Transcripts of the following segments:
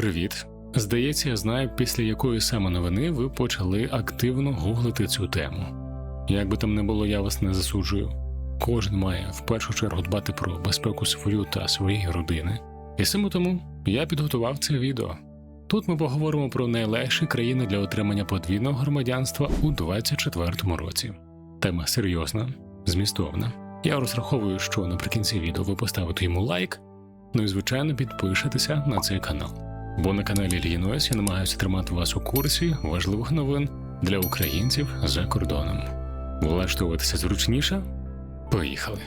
Привіт. Здається, я знаю, після якої саме новини ви почали активно гуглити цю тему. Як би там не було, я вас не засуджую. Кожен має в першу чергу дбати про безпеку свою та своєї родини. І саме тому я підготував це відео. Тут ми поговоримо про найлегші країни для отримання подвійного громадянства у 2024 році. Тема серйозна, змістовна. Я розраховую, що наприкінці відео ви поставите йому лайк, ну і звичайно підпишетеся на цей канал. Бо на каналі Ільїнойс я намагаюся тримати вас у курсі важливих новин для українців за кордоном. Влаштовуватися зручніше? Поїхали.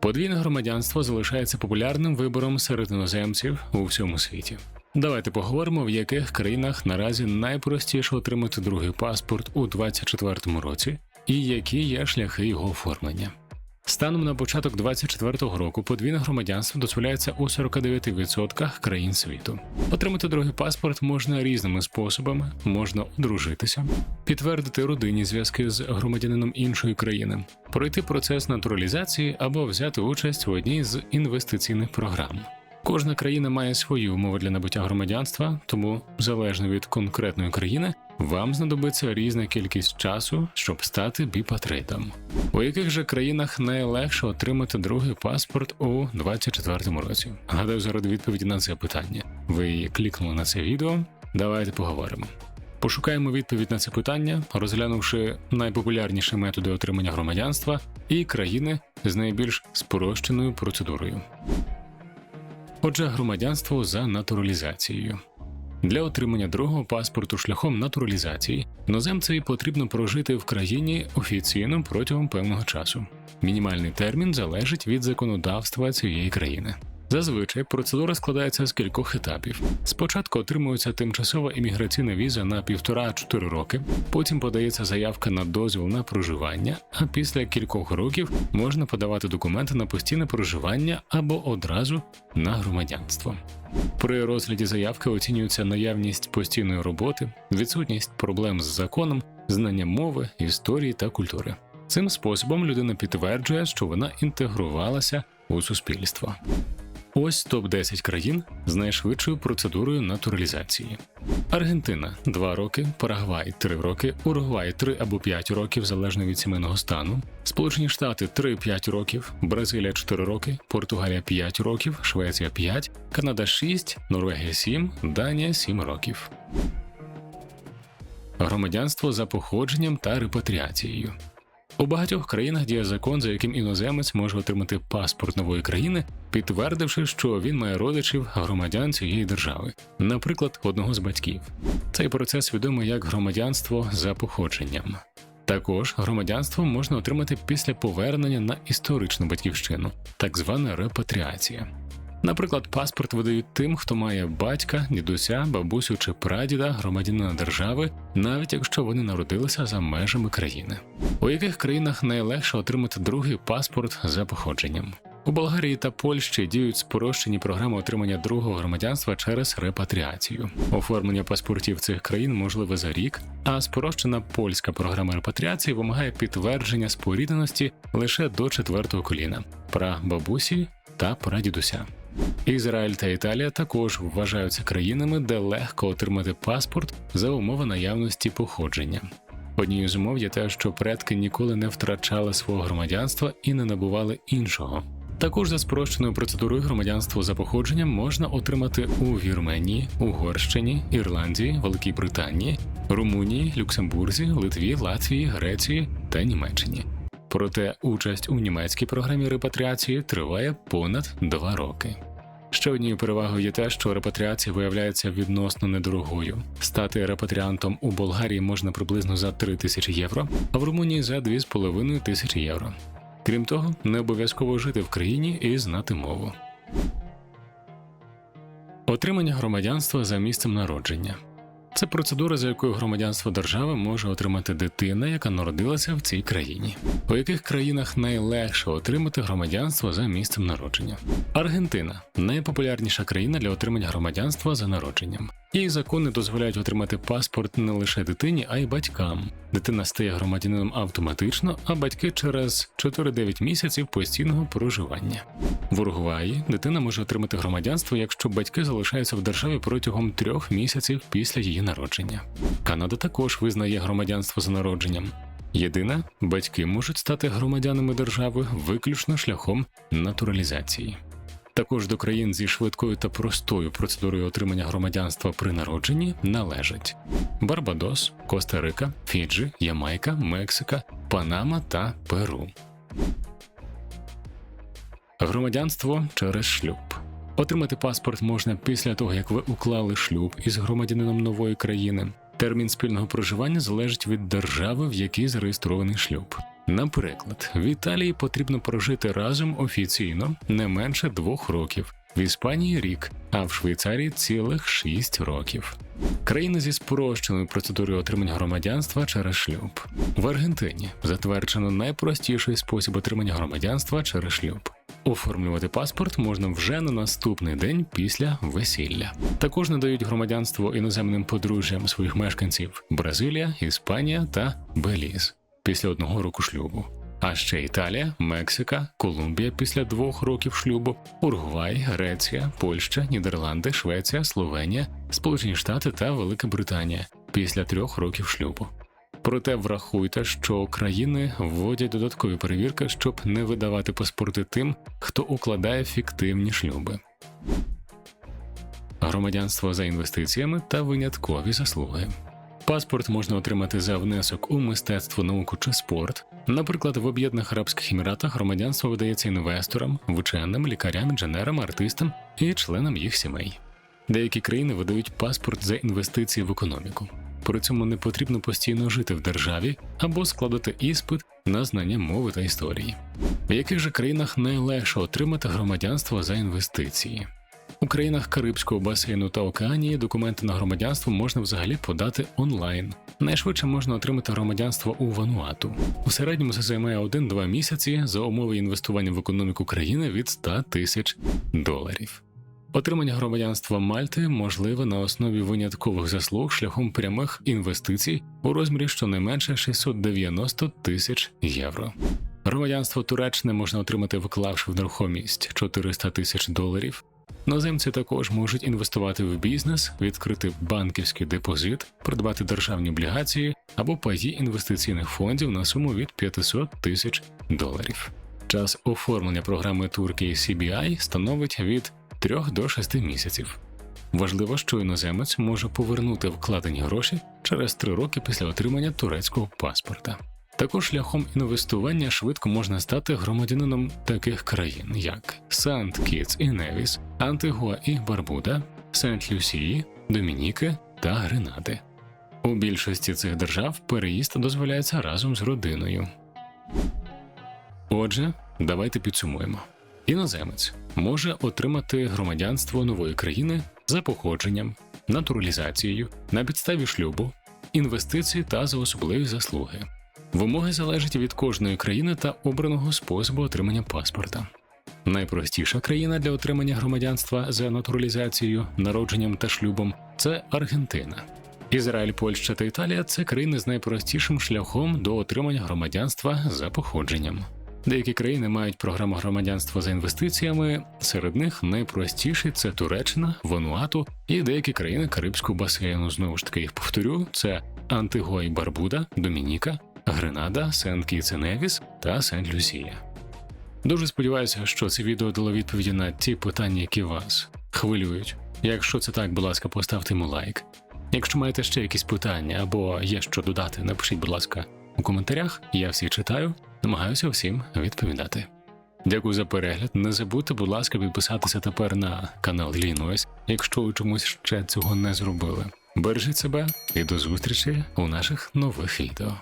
Подвійне громадянство залишається популярним вибором серед іноземців у всьому світі. Давайте поговоримо, в яких країнах наразі найпростіше отримати другий паспорт у 2024 році, і які є шляхи його оформлення. Станом на початок 2024 року подвійне громадянство дозволяється у 49% країн світу. Отримати другий паспорт можна різними способами: можна одружитися, підтвердити родинні зв'язки з громадянином іншої країни, пройти процес натуралізації або взяти участь в одній з інвестиційних програм. Кожна країна має свої умови для набуття громадянства, тому залежно від конкретної країни вам знадобиться різна кількість часу, щоб стати біпатритом. У яких же країнах найлегше отримати другий паспорт у 2024 році? Гадаю, заради відповіді на це питання. Ви клікнули на це відео. Давайте поговоримо. Пошукаємо відповідь на це питання, розглянувши найпопулярніші методи отримання громадянства і країни з найбільш спрощеною процедурою. Отже, громадянство за натуралізацією. Для отримання другого паспорту шляхом натуралізації іноземцеві потрібно прожити в країні офіційно протягом певного часу. Мінімальний термін залежить від законодавства цієї країни. Зазвичай процедура складається з кількох етапів. Спочатку отримується тимчасова імміграційна віза на 1,5-4 роки, потім подається заявка на дозвіл на проживання, а після кількох років можна подавати документи на постійне проживання або одразу на громадянство. При розгляді заявки оцінюється наявність постійної роботи, відсутність проблем з законом, знання мови, історії та культури. Цим способом людина підтверджує, що вона інтегрувалася у суспільство. Ось топ 10 країн з найшвидшою процедурою натуралізації: Аргентина 2 роки, Парагвай 3 роки, Уругвай 3 або 5 років залежно від сімейного стану, Сполучені Штати 3-5 років, Бразилія 4 роки, Португалія 5 років, Швеція 5, Канада 6, Норвегія 7, Данія 7 років. Громадянство за походженням та репатріацією. У багатьох країнах діє закон, за яким іноземець може отримати паспорт нової країни, підтвердивши, що він має родичів громадян цієї держави, наприклад, одного з батьків. Цей процес відомий як громадянство за походженням. Також громадянство можна отримати після повернення на історичну батьківщину, так звана репатріація. Наприклад, паспорт видають тим, хто має батька, дідуся, бабусю чи прадіда, громадянина держави, навіть якщо вони народилися за межами країни. У яких країнах найлегше отримати другий паспорт за походженням? У Болгарії та Польщі діють спрощені програми отримання другого громадянства через репатріацію. Оформлення паспортів цих країн можливе за рік, а спрощена польська програма репатріації вимагає підтвердження спорідненості лише до четвертого коліна прабабусі та прадідуся. Ізраїль та Італія також вважаються країнами, де легко отримати паспорт за умови наявності походження. Однією з умов є те, що предки ніколи не втрачали свого громадянства і не набували іншого. Також за спрощеною процедурою громадянство за походженням можна отримати у Вірменії, Угорщині, Ірландії, Великій Британії, Румунії, Люксембурзі, Литві, Латвії, Греції та Німеччині. Проте участь у німецькій програмі репатріації триває понад два роки. Ще однією перевагою є те, що репатріація виявляється відносно недорогою. Стати репатріантом у Болгарії можна приблизно за 3 тисячі євро, а в Румунії за 2,5 тисячі євро. Крім того, не обов'язково жити в країні і знати мову. Отримання громадянства за місцем народження. Це процедура, за якою громадянство держави може отримати дитина, яка народилася в цій країні. У яких країнах найлегше отримати громадянство за місцем народження? Аргентина найпопулярніша країна для отримання громадянства за народженням. Її закони дозволяють отримати паспорт не лише дитині, а й батькам. Дитина стає громадянином автоматично, а батьки через 4-9 місяців постійного проживання. В Уругваї дитина може отримати громадянство, якщо батьки залишаються в державі протягом трьох місяців після її народження. Канада також визнає громадянство за народженням. Єдине, батьки можуть стати громадянами держави виключно шляхом натуралізації. Також до країн зі швидкою та простою процедурою отримання громадянства при народженні належать Барбадос, Коста-Рика, Фіджі, Ямайка, Мексика, Панама та Перу. Громадянство через шлюб. Отримати паспорт можна після того, як ви уклали шлюб із громадянином нової країни. Термін спільного проживання залежить від держави, в якій зареєстрований шлюб. Наприклад, в Італії потрібно прожити разом офіційно не менше двох років, в Іспанії рік, а в Швейцарії цілих шість років. Країни зі спрощеною процедурою отримання громадянства через шлюб. В Аргентині затверджено найпростіший спосіб отримання громадянства через шлюб. Оформлювати паспорт можна вже на наступний день після весілля. Також надають громадянство іноземним подружжям своїх мешканців Бразилія, Іспанія та Беліз після одного року шлюбу. А ще Італія, Мексика, Колумбія після двох років шлюбу, Уругвай, Греція, Польща, Нідерланди, Швеція, Словенія, Сполучені Штати та Велика Британія після трьох років шлюбу. Проте врахуйте, що країни вводять додаткові перевірки, щоб не видавати паспорти тим, хто укладає фіктивні шлюби. Громадянство за інвестиціями та виняткові заслуги. Паспорт можна отримати за внесок у мистецтво, науку чи спорт. Наприклад, в Об'єднаних Арабських Еміратах громадянство видається інвесторам, вченим, лікарям, інженерам, артистам і членам їх сімей. Деякі країни видають паспорт за інвестиції в економіку. При цьому не потрібно постійно жити в державі або складати іспит на знання мови та історії. В яких же країнах найлегше отримати громадянство за інвестиції? У країнах Карибського басейну та Океанії документи на громадянство можна взагалі подати онлайн. Найшвидше можна отримати громадянство у Вануату. У середньому це займає 1-2 місяці за умови інвестування в економіку країни від 100 тисяч доларів. Отримання громадянства Мальти можливе на основі виняткових заслуг шляхом прямих інвестицій у розмірі щонайменше 690 тисяч євро. Громадянство Туреччини можна отримати, вклавши в нерухомість 400 тисяч доларів. Іноземці також можуть інвестувати в бізнес, відкрити банківський депозит, придбати державні облігації або паї інвестиційних фондів на суму від 500 тисяч доларів. Час оформлення програми Туркії CBI становить від 3 до 6 місяців. Важливо, що іноземець може повернути вкладені гроші через 3 роки після отримання турецького паспорта. Також шляхом інвестування швидко можна стати громадянином таких країн, як Сант Кітс і Невіс, Антигуа і Барбуда, Сент Люсії, Домініки та Гренади. У більшості цих держав переїзд дозволяється разом з родиною. Отже, давайте підсумуємо: іноземець може отримати громадянство нової країни за походженням, натуралізацією, на підставі шлюбу, інвестицій та за особливі заслуги. Вимоги залежать від кожної країни та обраного способу отримання паспорта. Найпростіша країна для отримання громадянства за натуралізацією, народженням та шлюбом це Аргентина. Ізраїль, Польща та Італія це країни з найпростішим шляхом до отримання громадянства за походженням. Деякі країни мають програму громадянства за інвестиціями. Серед них найпростіші це Туреччина, Вануату і деякі країни Карибського басейну. Знову ж таки їх повторю: це Антигуа і Барбуда, Домініка, Гренада, Сент Кітс і Невіс та Сент Люсія. Дуже сподіваюся, що це відео дало відповіді на ті питання, які вас хвилюють. Якщо це так, будь ласка, поставте йому лайк. Якщо маєте ще якісь питання або є що додати, напишіть, будь ласка, у коментарях. Я всі читаю, намагаюся всім відповідати. Дякую за перегляд. Не забудьте, будь ласка, підписатися тепер на канал Лінойс, якщо ви чомусь ще цього не зробили. Бережіть себе і до зустрічі у наших нових відео.